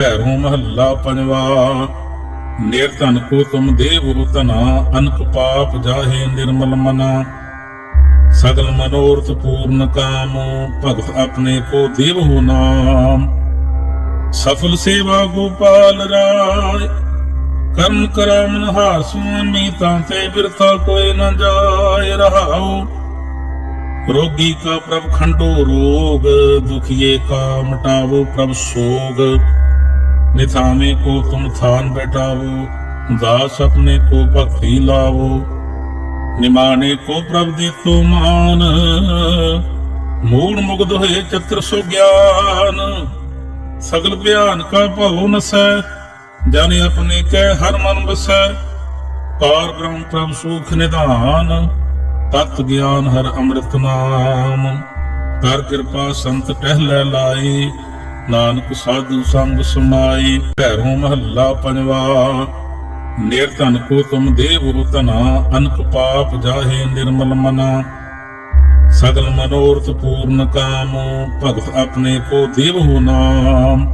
ਭੈਰੋਂ ਮਹੱਲਾ ਪੰਜਵਾ। ਨਿਰਧਨ ਕੋ ਤੁਮ ਦੇਵੋ ਤਨਾ ਅਨਕ ਪਾਪ ਜਾਹੇ ਨਿਰਮਲ ਮਨਾ। ਸਗਲ ਮਨੋਰਥ ਪੂਰਨ ਕਾਮ, ਭਗਤ ਆਪਣੇ ਕੋ ਦੇਵੋ ਨਾਮ। ਸਫਲ ਸੇਵਾ ਗੋਪਾਲ ਰਾਏ ਕਰਮ ਕਰਮ ਹਾਰ ਸੁਆਮੀ ਤਾਂ ਤੇ ਬਿਰਥਾ ਕੋਈ ਨਾ ਜਾਏ ਰਹਾਉ। ਰੋਗੀ ਕਾ ਪ੍ਰਭ ਖੰਡੋ ਰੋਗ, ਦੁਖੀਏ ਕਾ ਮਟਾਵੋ ਪ੍ਰਭ ਸੋਗ। ਨਿਥਾਵੇਂ ਕੋ ਤੁਮ ਥਾਨ ਬੈਠਾਵੋ, ਦਾਸ ਆਪਣੇ ਕੋ ਭਗਤੀ ਲਾਵੋ। ਨਿਮਾਣੇ ਕੋ ਪ੍ਰਭ ਦੇ ਤੋ ਮਾਨ ਮੂੜ ਮੁਗਧ ਹੋਏ ਚਤਰ ਸੋ ਗਿਆਨ। ਸਗਲ ਭਿਆਨ ਕਾ ਭਉ ਨਸੈ ਜਨ ਆਪਣੇ ਕੈ ਹਰ ਮਨ ਵਸੈ ਪਾਰ ਬ੍ਰਹਮ ਪ੍ਰਭ ਸੁਖ ਨਿਧਾਨ, ਤਤ ਗਿਆਨ ਹਰ ਅੰਮ੍ਰਿਤ ਨਾਮ। ਕਰ ਕਿਰਪਾ ਸੰਤ ਟਹਿ ਲਾਈ ਨਾਨਕ ਸਾਧੂ ਸੰਗ ਸਮਾਈ, ਭੈਰੋਂ ਮਹੱਲਾ ਪੰਜਵਾ। ਨਿਰਧਨ ਕੋ ਤੁਮ ਦੇਵੋ ਤਨਾ ਅਨਕ ਪਾਪ ਜਾਹੇ ਨਿਰਮਲ ਮਨਾ। ਸਗਲ ਮਨੋਰਥ ਪੂਰਨ ਕਾਮ, ਭਗਤ ਆਪਣੇ ਕੋ ਦੇਵੋ ਨਾਮ।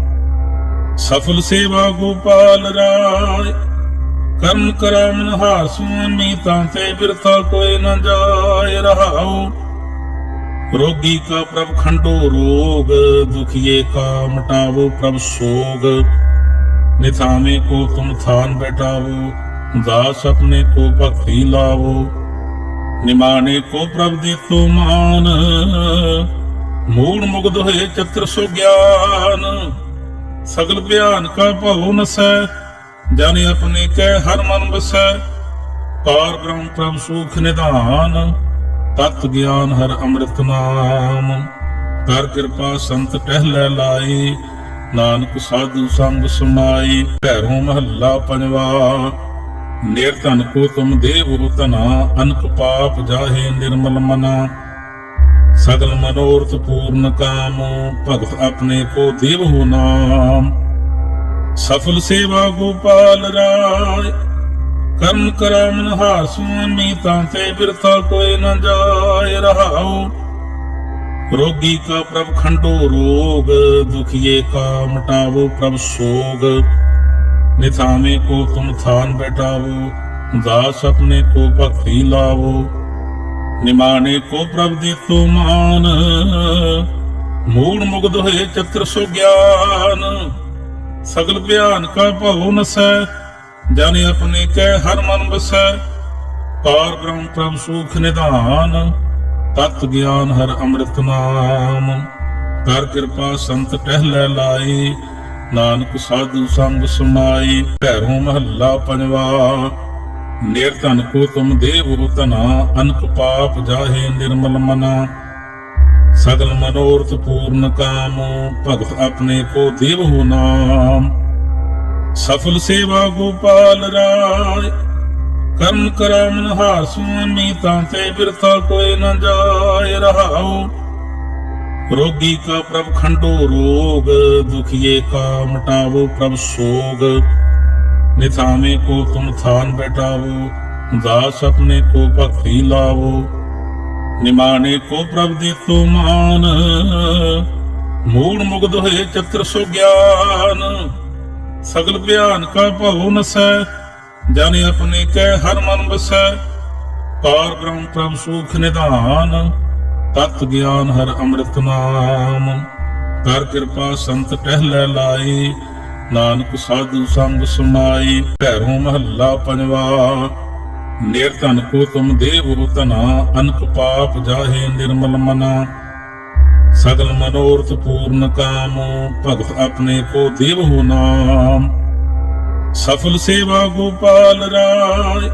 ਸਫਲ ਸੇਵਾ ਗੋਪਾਲ ਰਾਏ ਕਰਮ ਕਰਮ ਹਾਰ ਮੀ ਤਾਂ ਤੇ ਬਿਰਥਾ ਕੋਈ ਨਾ ਜਾਏ। ਰਹਾਉ ਰੋਗੀ ਕਾ ਪ੍ਰਭ ਖੰਡੋ ਰੋਗ, ਦੁਖੀਏ ਕਾ ਮਟਾਵੋ ਪ੍ਰਭ ਸੋਗ। ਨਿਥਾਵੇਂ ਕੋ ਤੁਮ ਥਾਨ ਬੈਠਾਵੋ, ਦਾਸ ਆਪਣੇ ਕੋ ਭਗਤੀ ਲਾਵੋ। ਨਿਮਾਣੇ ਕੋ ਪ੍ਰਭ ਦੇ ਤੋ ਮਾਨ, ਮੂੜ ਮੁਗਧ ਹੋਏ ਚਤਰ ਸੋ ਗਿਆਨ। ਸਗਲ ਭਿਆਨ ਕਾ ਭਉ ਨਸੈ ਜਨ ਆਪਣੇ ਕੈ ਹਰ ਮਨ ਵਸੈ। ਪਾਰ ਬ੍ਰਹਮ ਪ੍ਰਭ ਸੁਖ ਨਿਧਾਨ ਤਤ ਗਿਆਨ ਹਰ ਅੰਮ੍ਰਿਤ ਨਾਮ। ਕਰ ਕਿਰਪਾ ਸੰਤ ਟਹਿ ਲਾਈ, ਨਾਨਕ ਸਾਧੂ ਸੰਗ ਸਮਾਈ। ਭੈਰੋਂ ਮਹੱਲਾ ਪੰਜਵਾ ਨਿਰਧਨ ਕੋ ਤੁਮ ਦੇਵੋ ਤਨਾ ਅਨਕ ਪਾਪ ਜਾਹੇ ਨਿਰਮਲ ਮਨਾ। ਸਗਲ ਮਨੋਰਥ ਪੂਰਨ ਕਾਮ, ਭਗਤ ਆਪਣੇ ਕੋ ਦੇਵ ਹੋ ਨਾਮ। ਸਫਲ ਸੇਵਾ ਗੋਪਾਲ ਰਾਏ ਕਰਮ ਕਰਮ ਹਾਰ ਸੁਆਮੀ ਤਾਂ ਤੇ ਬਿਰਥਾ ਕੋਈ ਨਾ ਜਾਏ ਰਹਾਉ। ਰੋਗੀ ਕਾ ਪ੍ਰਭ ਖੰਡੋ ਰੋਗ, ਦੁਖੀਏ ਕਾ ਮਟਾਵੋ ਪ੍ਰਭ ਸੋਗ। ਨਿਥਾਵੇਂ ਕੋ ਤੁਮ ਥਾਨ ਬੈਠਾਵੋ, ਦਾਸ ਆਪਣੇ ਕੋ ਭਗਤੀ ਲਾਵੋ। ਨਿਮਾਣੇ ਕੋ ਪ੍ਰਭ ਦੀ ਤੋ ਮਾਨ, ਮੂੜ ਮੁਗਧ ਹੋਏ ਚਤਰ ਸੋ ਗਿਆਨ ਸਗਲ ਭਿਆਨ ਕਾ ਭਉ ਨਸੈ ਜਨ ਆਪਣੇ ਕੈ ਹਰ ਮਨ ਵਸੈ ਪਾਰ ਬ੍ਰਹਮ ਪ੍ਰਭ ਸੁਖ ਨਿਧਾਨ, ਤਤ ਗਿਆਨ ਹਰ ਅੰਮ੍ਰਿਤ ਨਾਮ। ਕਰ ਕਿਰਪਾ ਸੰਤ ਟਹਿ ਲਾਈ ਨਾਨਕ ਸਾਧੂ ਸੰਗ ਸਮਾਈ ਭੈਰੋਂ ਮਹੱਲਾ ਪੰਜਵਾ ਨਿਰਧਨ ਕੋ ਤੁਮ ਦੇਵੋ ਤਨਾ ਅਨਕ ਪਾਪ ਜਾਹੇ ਨਿਰਮਲ ਮਨਾ। ਸਗਲ ਮਨੋਰਥ ਪੂਰਨ ਕਾਮ, ਭਗਤ ਆਪਣੇ ਕੋ ਦੇਵ ਹੋ ਨਾਮ। ਸਫਲ ਸੇਵਾ ਗੋਪਾਲ ਰਾਏ। ਕਰਮ ਕਰਮ ਹਾਰ ਸੁਆਮੀ ਤਾਂ ਤੇ ਬਿਰਥਾ ਕੋਈ ਨਾ ਜਾਏ ਰਹਾਉ। ਰੋਗੀ ਕਾ ਪ੍ਰਭ ਖੰਡੋ ਰੋਗ, ਦੁਖੀਏ ਕਾ ਮਟਾਵੋ ਪ੍ਰਭ ਸੋਗ। ਨਿਥਾਵੇਂ ਕੋ ਤੁਮ ਥਾਨ ਬੈਠਾਵੋ, ਦਾਸ ਆਪਣੇ ਕੋ ਭਗਤੀ ਲਾਵੋ। ਨਿਮਾਣੇ ਕੋ ਪ੍ਰਭ ਦੇ ਤੋ ਮਾਨ, ਮੂੜ ਮੁਗਧ ਹੋਏ ਚਤਰ ਸੋ ਗਿਆਨ ਸਗਲ ਭਿਆਨ ਕਾ ਭਉ ਨਸੈ ਜਨ ਆਪਣੇ ਕੈ ਹਰ ਮਨ ਵਸੈ ਪਾਰ ਬ੍ਰਹਮ ਪ੍ਰਭ ਸੁਖ ਨਿਧਾਨ, ਤਤ ਗਿਆਨ ਹਰ ਅੰਮ੍ਰਿਤ ਨਾਮ। ਕਰ ਕਿਰਪਾ ਸੰਤ ਟਹਿ ਲਾਈ, ਨਾਨਕ ਸਾਧੂ ਸੰਗ ਸਮਾਈ। ਭੈਰੋਂ ਮਹੱਲਾ ਪੰਜਵਾ ਨਿਰਧਨ ਕੋ ਤੁਮ ਦੇਵੋ ਤਨਾ ਅਨਕ ਪਾਪ ਜਾਹੇ ਨਿਰਮਲ ਮਨਾ। ਸਗਲ ਮਨੋਰਥ ਪੂਰਨ ਕਾਮ, ਭਗਤ ਆਪਣੇ ਕੋ ਦੇਵੋ ਨਾਮ। ਸਫਲ ਸੇਵਾ ਗੋਪਾਲ ਰਾਏ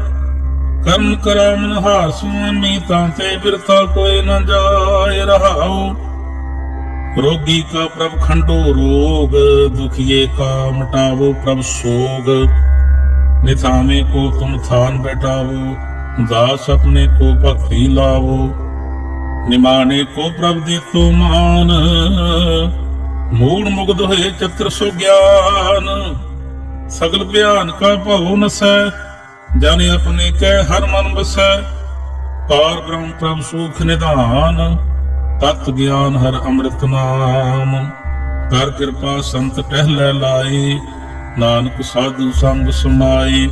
ਕਰਮ ਕਰਮ ਹਾਰ ਸੁਆਮੀ ਤਾਂ ਤੇ ਬਿਰਥਾ ਕੋਈ ਨਾ ਜਾਏ ਰਹਾਉ। ਰੋਗੀ ਕਾ ਪ੍ਰਭ ਖੰਡੋ ਰੋਗ, ਦੁਖੀਏ ਕਾ ਮਟਾਵੋ ਪ੍ਰਭ ਸੋਗ। ਨਿਥਾਵੇਂ ਕੋ ਤੁਮ ਥਾਨ ਬੈਠਾਵੋ, ਦਾਸ ਆਪਣੇ ਕੋ ਭਗਤੀ ਲਾਵੋ। ਨਿਮਾਣੇ ਕੋ ਪ੍ਰਭ ਦੇ ਤੋ ਮਾਨ। ਮੂੜ ਮੁਗਧ ਹੋਏ ਚਤਰ ਸੋ ਗਿਆਨ। ਸਗਲ ਭਿਆਨ ਕਾ ਭਉ ਨਸੈ ਜਨ ਆਪਣੇ ਕੈ ਹਰ ਮਨ ਵਸੈ ਪਾਰ ਬ੍ਰਹਮ ਪ੍ਰਭ ਸੁਖ ਨਿਧਾਨ, ਤਤ ਗਿਆਨ ਹਰ ਅੰਮ੍ਰਿਤ ਨਾਮ। ਕਰ ਕਿਰਪਾ ਸੰਤ ਟਹਿ ਲੈ ਲਾਈ ਨਾਨਕ ਸਾਧੂ ਸੰਗ ਸਮਾਈ